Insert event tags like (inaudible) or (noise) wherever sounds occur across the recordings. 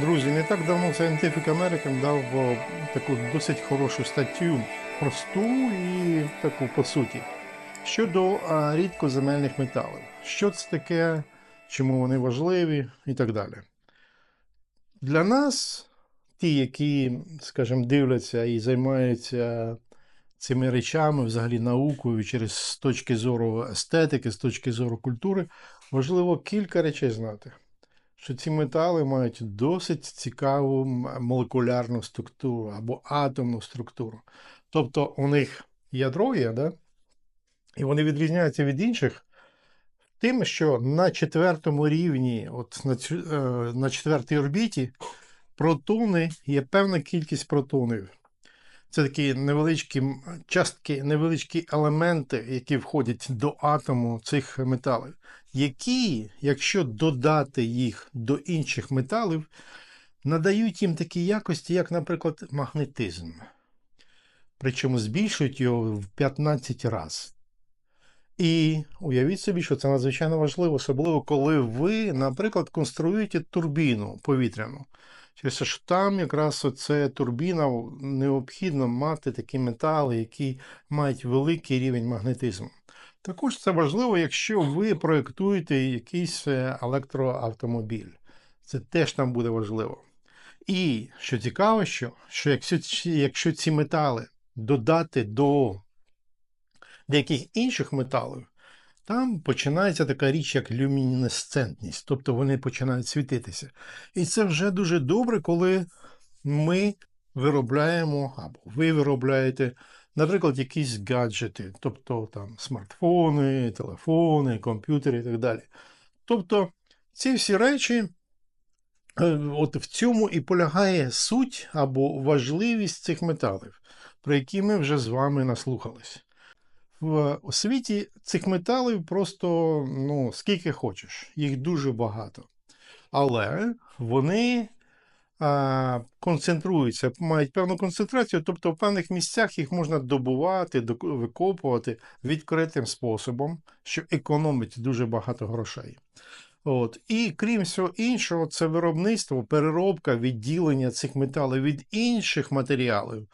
Друзі, не так давно Scientific American дав таку досить хорошу статтю, просту і таку по суті, щодо рідкоземельних металів. Що це таке, чому вони важливі і так далі. Для нас, ті, які, скажімо, дивляться і займаються цими речами, взагалі наукою, через з точки зору естетики, з точки зору культури, важливо кілька речей знати що ці метали мають досить цікаву молекулярну структуру або атомну структуру. Тобто у них ядро є, да? і вони відрізняються від інших тим, що на четвертому рівні, от на, е, на четвертій орбіті, протони є певна кількість протонів. Це такі невеличкі частки, невеличкі елементи, які входять до атому цих металів, які, якщо додати їх до інших металів, надають їм такі якості, як, наприклад, магнетизм. Причому збільшують його в 15 разів. І уявіть собі, що це надзвичайно важливо, особливо коли ви, наприклад, конструюєте турбіну повітряну. Через те, що там якраз оце турбіна необхідно мати такі метали, які мають великий рівень магнетизму. Також це важливо, якщо ви проєктуєте якийсь е, електроавтомобіль. Це теж там буде важливо. І що цікаво, що, що якщо, якщо ці метали додати до деяких інших металів, там починається така річ, як люмінесцентність, тобто вони починають світитися. І це вже дуже добре, коли ми виробляємо, або ви виробляєте, наприклад, якісь гаджети, тобто там смартфони, телефони, комп'ютери і так далі. Тобто ці всі речі, е, от в цьому і полягає суть або важливість цих металів, про які ми вже з вами наслухались. В світі цих металів просто ну, скільки хочеш, їх дуже багато. Але вони а, концентруються, мають певну концентрацію, тобто в певних місцях їх можна добувати, викопувати відкритим способом, що економить дуже багато грошей. От. І крім всього іншого, це виробництво, переробка, відділення цих металів від інших матеріалів.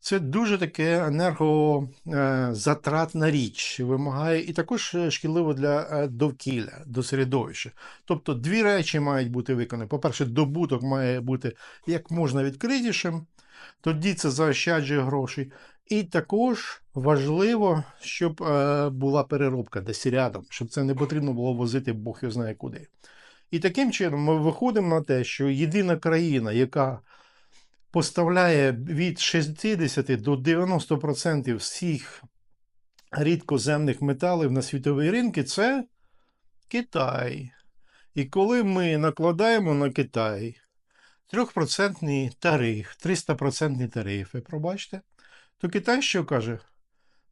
Це дуже таке енергозатратна річ, вимагає і також е, шкідливо для е, довкілля, до середовища. Тобто дві речі мають бути виконані. По-перше, добуток має бути як можна відкритішим, тоді це заощаджує гроші. І також важливо, щоб е, була переробка десь рядом, щоб це не потрібно було возити Бог його знає куди. І таким чином ми виходимо на те, що єдина країна, яка поставляє від 60 до 90% всіх рідкоземних металів на світові ринки, це Китай. І коли ми накладаємо на Китай 3% тариф, 300% тарифи, пробачте, то Китай що каже?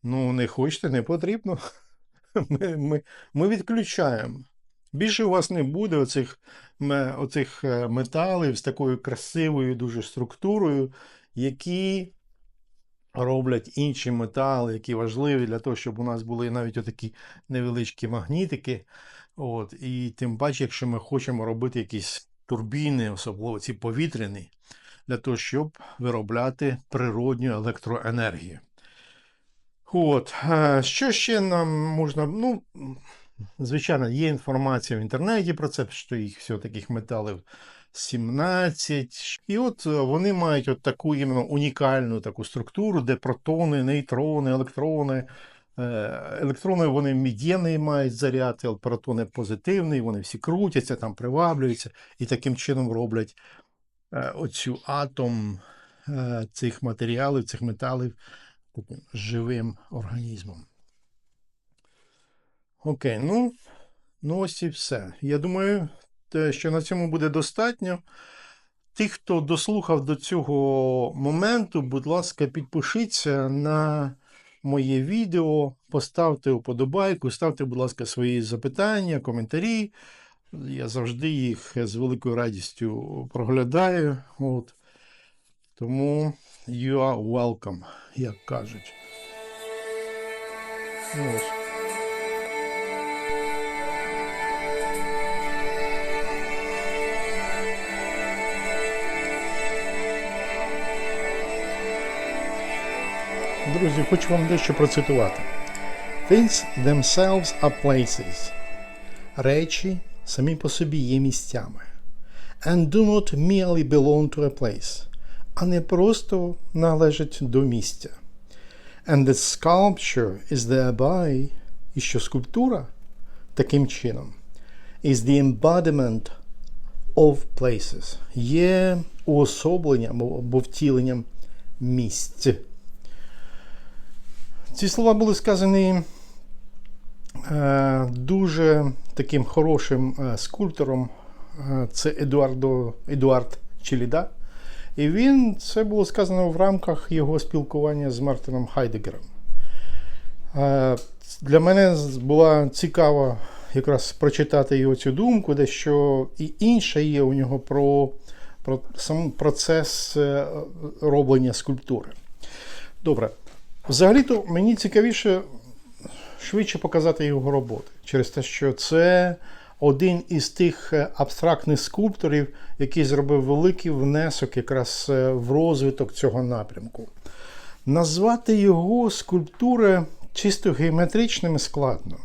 Ну, не хочете, не потрібно. (laughs) Ми, ми, ми відключаємо. Більше у вас не буде оцих, оцих е, металів з такою красивою дуже структурою, які роблять інші метали, які важливі для того, щоб у нас були навіть отакі невеличкі магнітики. От, і тим паче, якщо ми хочемо робити якісь турбіни, особливо ці повітряні, для того, щоб виробляти природню електроенергію. От, е, що ще нам можна. Ну, звичайно, є інформація в інтернеті про це, що їх всього таких металів 17. І от е, вони мають от таку іменно унікальну таку структуру, де протони, нейтрони, електрони. Е, Електрони вони мідєний мають заряд, протони позитивний, вони всі крутяться, там приваблюються і таким чином роблять е, оцю атом цих матеріалів, цих металів живим організмом. Окей, ну, ну ось і все. Я думаю, що на цьому буде достатньо. Тих, хто дослухав до цього моменту, будь ласка, підпишіться на моє відео, поставте вподобайку, ставте, будь ласка, свої запитання, коментарі. Я завжди їх з великою радістю проглядаю. От. Тому you are welcome, як кажуть. Ось. Друзі, хочу вам дещо процитувати. Things themselves are places. Речі самі по собі є місцями. And do not merely belong to a place. А не просто належать до місця. And that sculpture is thereby, і що скульптура таким чином is the embodiment of places. Є уособленням або втіленням місць. Ці слова були сказані е, дуже таким хорошим е, скульптором. Е, це Едуардо, Едуард Челіда. І він це було сказано в рамках його спілкування з Мартином Хайдегером. Для мене була цікава якраз прочитати його цю думку, де що і інше є у нього про, про сам процес роблення скульптури. Добре. Взагалі-то мені цікавіше швидше показати його роботи через те, що це один із тих е, абстрактних скульпторів, який зробив великий внесок якраз е, в розвиток цього напрямку. Назвати його скульптури чисто геометричними складно,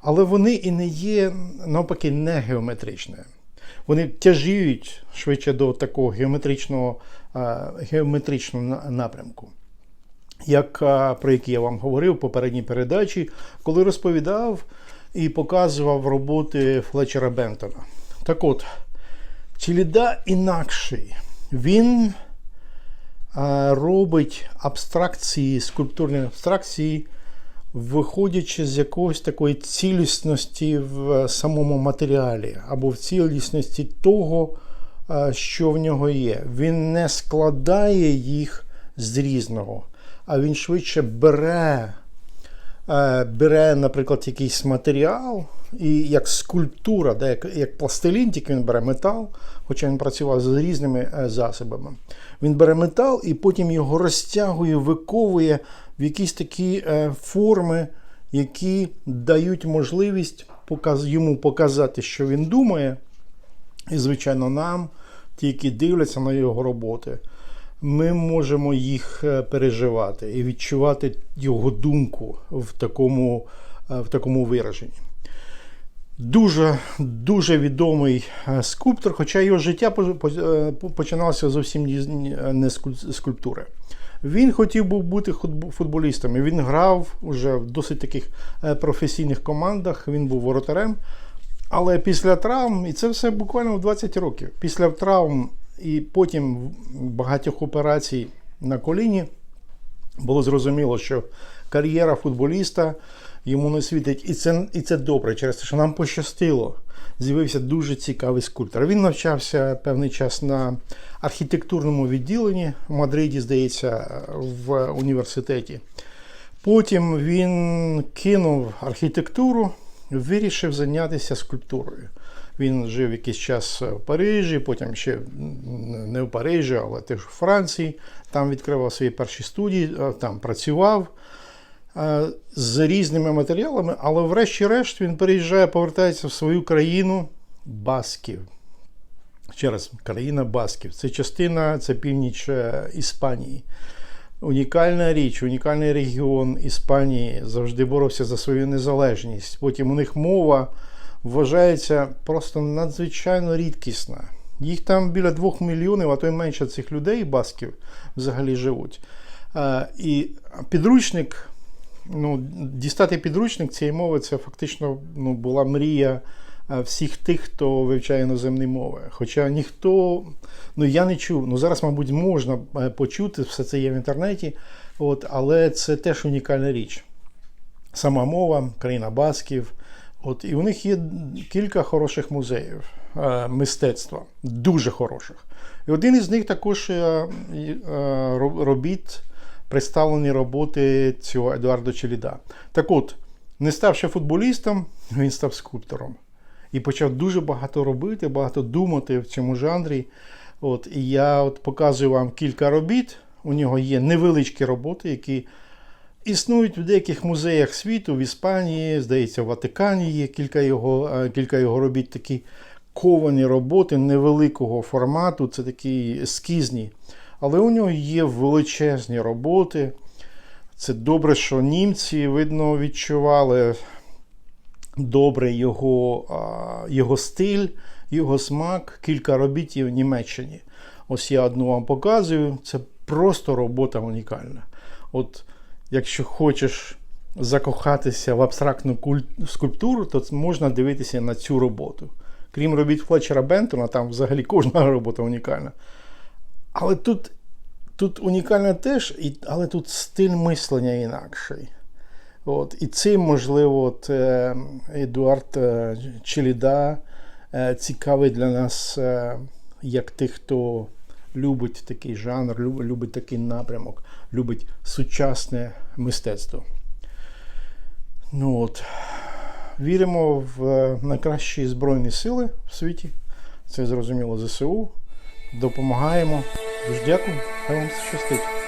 але вони і не є навпаки не геометричними. Вони тяжіють швидше до такого геометричного, е, геометричного напрямку як, про який я вам говорив в попередній передачі, коли розповідав і показував роботи Флетчера Бентона. Так от, Челіда інакший. Він робить абстракції, скульптурні абстракції, виходячи з якоїсь такої цілісності в самому матеріалі, або в цілісності того, що в нього є. Він не складає їх з різного, а він швидше бере, е, бере, наприклад, якийсь матеріал, і як скульптура, да, як, як пластилін, тільки він бере метал, хоча він працював з різними е, засобами. Він бере метал і потім його розтягує, виковує в якісь такі е, форми, які дають можливість йому показати, що він думає. І, звичайно, нам, ті, які дивляться на його роботи, ми можемо їх е, переживати і відчувати його думку в такому, е, в такому вираженні. Дуже дуже відомий е, скульптор, хоча його життя по- по- починалося зовсім не з. Він хотів був бути футболістом. і Він грав уже в досить таких професійних командах. Він був воротарем. Але після травм, і це все буквально в 20 років. Після травм і потім багатьох операцій на коліні було зрозуміло, що кар'єра футболіста йому не світить. І це, і це добре, через те, що нам пощастило. З'явився дуже цікавий скульптор. Він навчався певний час на архітектурному відділенні в Мадриді, здається, в університеті. Потім він кинув архітектуру, вирішив зайнятися скульптурою. Він жив якийсь час в Парижі, потім ще не в Парижі, але теж у Франції. Там відкривав свої перші студії, е, там працював е, з різними матеріалами, але врешті-решт він переїжджає, повертається в свою країну басків. Ще раз, країна басків. Це частина, це північ е, Іспанії. Унікальна річ, унікальний регіон Іспанії завжди боровся за свою незалежність. Потім у них мова вважається просто надзвичайно рідкісна. Їх там біля двох мільйонів, а то й менше цих людей, басків, взагалі живуть. Е, І підручник, ну, дістати підручник цієї мови, це фактично ну, була мрія е, всіх тих, хто вивчає іноземні мови. Хоча ніхто, ну я не чув, ну зараз, мабуть, можна е, почути, все це є в інтернеті, от, але це теж унікальна річ. Сама мова, країна басків. От, і у них є кілька хороших музеїв е, мистецтва, дуже хороших. І один із них також е, е, робіт, представлені роботи цього Едуардо Челіда. Так от, не ставши футболістом, він став скульптором. І почав дуже багато робити, багато думати в цьому жанрі. От, і я от показую вам кілька робіт. У нього є невеличкі роботи, які Існують в деяких музеях світу, в Іспанії, здається, в Ватикані є кілька його, е, кілька його робіт, такі ковані роботи невеликого формату, це такі ескізні. Але у нього є величезні роботи. Це добре, що німці, видно, відчували добре його, його стиль, його смак, кілька робіт є в Німеччині. Ось я одну вам показую. Це просто робота унікальна. От якщо хочеш закохатися в абстрактну куль- скульптуру, то можна дивитися на цю роботу. Крім робіт Флетчера Бентона, там взагалі кожна робота унікальна. Але тут, тут унікальна теж, але тут стиль мислення інакший. От, і цим, можливо, от, е, Едуард е, Челіда е, цікавий для нас як тих, хто любить такий жанр, любить, такий напрямок, любить сучасне мистецтво. Ну от. Віримо в е, найкращі Збройні сили в світі. Це зрозуміло ЗСУ. Допомагаємо. Дуже дякую. Хай вам щастить.